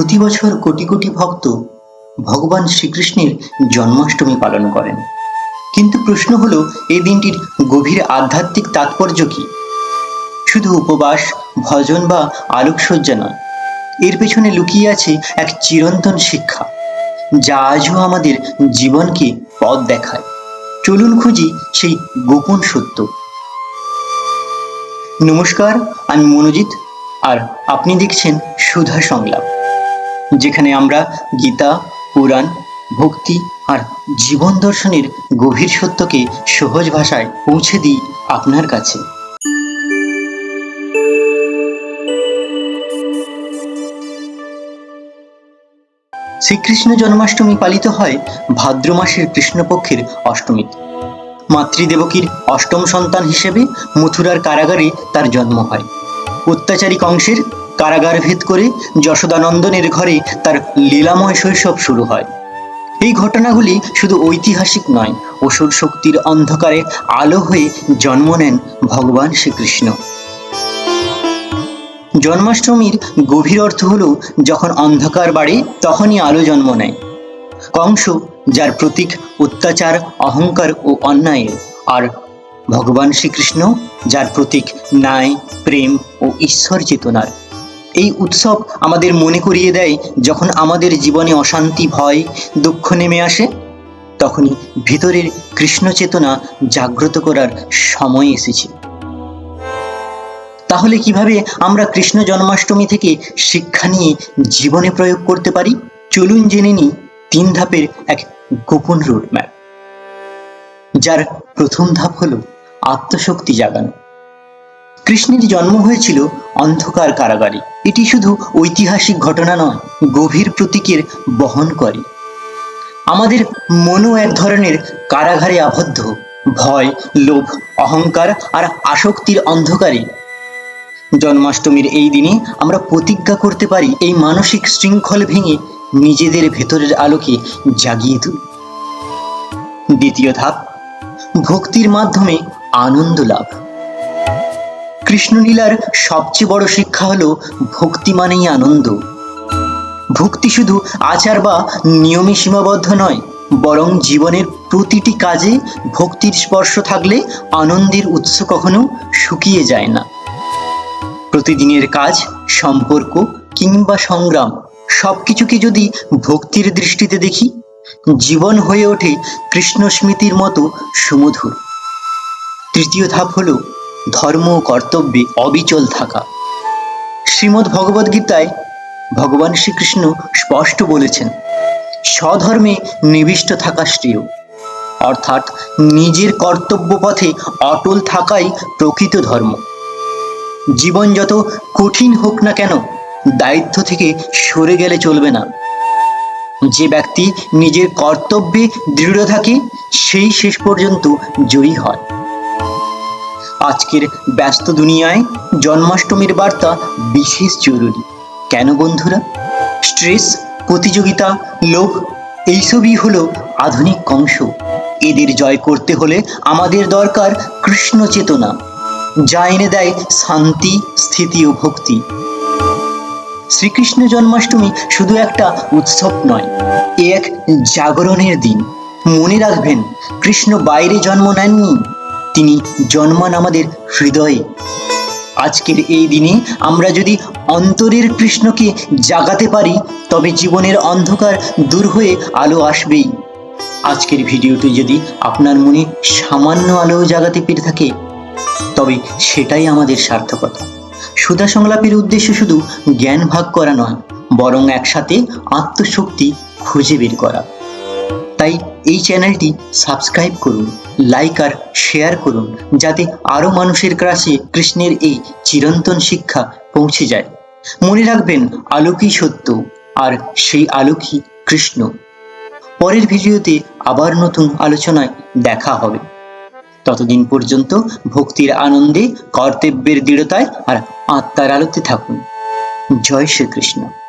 প্রতি বছর কোটি কোটি ভক্ত ভগবান শ্রীকৃষ্ণের জন্মাষ্টমী পালন করেন। কিন্তু প্রশ্ন হলো এই দিনটির গভীর আধ্যাত্মিক তাৎপর্য কি? শুধু উপবাস, ভজন বা আলোকসজ্জা নয়, এর পেছনে লুকিয়ে আছে এক চিরন্তন শিক্ষা, যা আজও আমাদের জীবনকে পথ দেখায়। চলুন খুঁজি সেই গোপন সত্য। নমস্কার, আমি মনোজিৎ, আর আপনি দেখছেন সুধা সংলাপ। যেখানে আমরা গীতা, পুরাণ, ভক্তি আর জীবন দর্শনের গভীর সত্যকে সহজ ভাষায় পৌঁছে দিই আপনার কাছে। শ্রীকৃষ্ণ জন্মাষ্টমী পালিত হয় ভাদ্র মাসের কৃষ্ণপক্ষের অষ্টমীতে মাতৃদেবকীর অষ্টম সন্তান হিসেবে মথুরার কারাগারে তার জন্ম হয়। অত্যাচারী কংসের কারাগার ভেদ করে যশোদানন্দনের ঘরে তার লীলাময় শৈশব শুরু হয়। এই ঘটনাগুলি শুধু ঐতিহাসিক নয়, অসুর শক্তির অন্ধকারে আলো হয়ে জন্ম নেন ভগবান শ্রীকৃষ্ণ। জন্মাষ্টমীর গভীর অর্থ হলো, যখন অন্ধকার বাড়ে, তখনই আলো জন্ম নেয়। কংস যার প্রতীক অত্যাচার, অহংকার ও অন্যায়ের আর ভগবান শ্রীকৃষ্ণ যার প্রতীক ন্যায়, প্রেম ও ঈশ্বর চেতনার এই উৎসব আমাদের মনে করিয়ে দেয় যখন আমাদের জীবনে অশান্তি, ভয়, দুঃখ নেমে আসে, তখনই ভিতরের কৃষ্ণ চেতনা জাগ্রত করার সময় এসেছে। তাহলে কীভাবে আমরা কৃষ্ণ জন্মাষ্টমী থেকে শিক্ষা নিয়ে জীবনে প্রয়োগ করতে পারি? চলুন জেনে নিই তিন ধাপের এক গোপন রোডম্যাপ যার প্রথম ধাপ হলো আত্মশক্তি জাগানো। কৃষ্ণের জন্ম হয়েছিল অন্ধকার কারাগারে। এটি শুধু ঐতিহাসিক ঘটনা নয়, গভীর প্রতীকের বহন করে। আমাদের মনও এক ধরনের কারাগারে আবদ্ধ। ভয়, লোভ, অহংকার আর আসক্তির অন্ধকারে। জন্মাষ্টমীর এই দিনে আমরা প্রতিজ্ঞা করতে পারি, এই মানসিক শৃঙ্খল ভেঙে নিজেদের ভেতরের আলোকে জাগিয়ে তুলি। দ্বিতীয় ধাপ, ভক্তির মাধ্যমে আনন্দ লাভ। কৃষ্ণলীলার সবচেয়ে বড় শিক্ষা হলো ভক্তি মানেই আনন্দ। ভক্তি শুধু আচার বা নিয়মে সীমাবদ্ধ নয়, বরং জীবনের প্রতিটি কাজে ভক্তির স্পর্শ থাকলে আনন্দের উৎস কখনো শুকিয়ে যায় না। প্রতিদিনের কাজ, সম্পর্ক কিংবা সংগ্রাম সবকিছুকে যদি ভক্তির দৃষ্টিতে দেখি, জীবন হয়ে ওঠে কৃষ্ণ স্মৃতির মতো সুমধুর। তৃতীয় ধাপ হলো ধর্ম ও কর্তব্যে অবিচল থাকা। শ্রীমদ্ ভগবদ্গীতায় ভগবান শ্রীকৃষ্ণ স্পষ্ট বলেছেন, স্বধর্মে নিবিষ্ট থাকা শ্রেয়। অর্থাৎ নিজের কর্তব্য পথে অটল থাকাই প্রকৃত ধর্ম। জীবন যত কঠিন হোক না কেন, দায়িত্ব থেকে সরে গেলে চলবে না। যে ব্যক্তি নিজের কর্তব্যে দৃঢ় থাকে, সেই শেষ পর্যন্ত জয়ী হয়। আজকের ব্যস্ত দুনিয়ায় জন্মাষ্টমীর বার্তা বিশেষ জরুরি। কেন বন্ধুরা? স্ট্রেস, প্রতিযোগিতা, লোভ, এইসবই হলো আধুনিক কংস এদের জয় করতে হলে আমাদের দরকার কৃষ্ণ চেতনা, যা এনে দেয় শান্তি, স্থিতি ও ভক্তি। শ্রীকৃষ্ণ জন্মাষ্টমী শুধু একটা উৎসব নয়, এ এক জাগরণের দিন। মনে রাখবেন, কৃষ্ণ বাইরে জন্ম নেননি তিনি জন্মান আমাদের হৃদয়ে। আজকের এই দিনে আমরা যদি অন্তরের কৃষ্ণকে জাগাতে পারি, তবে জীবনের অন্ধকার দূর হয়ে আলো আসবেই। আজকের ভিডিওটি যদি আপনার মনে সামান্য আলো জাগাতে পেরে থাকে, তবে সেটাই আমাদের সার্থকতা। সুধা সংলাপের উদ্দেশ্য শুধু জ্ঞান ভাগ করা নয়, বরং একসাথে আত্মশক্তি খুঁজে বের করা। তাই এই চ্যানেলটি সাবস্ক্রাইব করুন, লাইক আর শেয়ার করুন যাতে আরও মানুষের কাছে কৃষ্ণের এই চিরন্তন শিক্ষা পৌঁছে যায়। মনে রাখবেন, আলোকই সত্য আর সেই আলোকই কৃষ্ণ। পরের ভিডিওতে আবার নতুন আলোচনায় দেখা হবে। ততদিন পর্যন্ত ভক্তির আনন্দে, কর্তব্যের দৃঢ়তায় আর আত্মার আলোতে থাকুন। জয় শ্রীকৃষ্ণ।